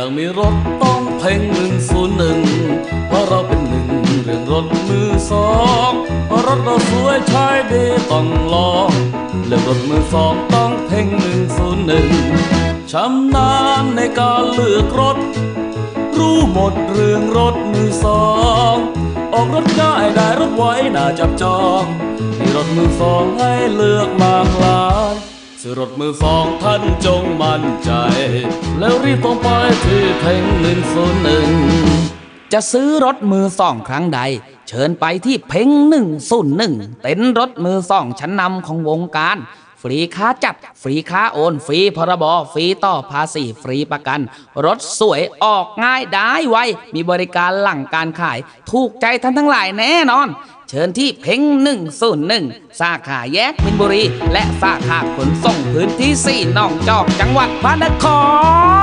ยังมีรถต้องเพ่งหนึ่งศูนย์หนึ่งเพราะเราเป็นหนึ่งเรื่องรถมือสองรารถเราสวยใช้ดีต้องลองเรื่องรถมือสองต้องเพ่งหนึ่งศูนย์หนึ่งชำนาญในการเลือกรถ รู้หมดเรื่องรถมือสองออกรถง่ายได้รถไว้น่าจับจองมีรถมือสองให้เลือกมากลาย ซื้อรถมือสองท่านจงมั่นใจ แล้วรีบตรงไปที่เพ่งหนึ่งศูนย์หนึ่งจะซื้อรถมือสองครั้งใด เชิญไปที่เพ็งหนึ่งศูนย์หนึ่งเต็นรถมือสองชั้นนำของวงการ ฟรีค่าจัดฟรีค่าโอน ฟรีพรบฟรีต่อภาษีฟรีประกัน รถสวยออกง่ายได้ไว มีบริการหลังการขาย ถูกใจท่านทั้งหลายแน่นอน เชิญที่เพ่ง101 สาขาแยกมินบุรี และสาขาขนส่งพื้นที่4หนองจอกจังหวัดพระนคร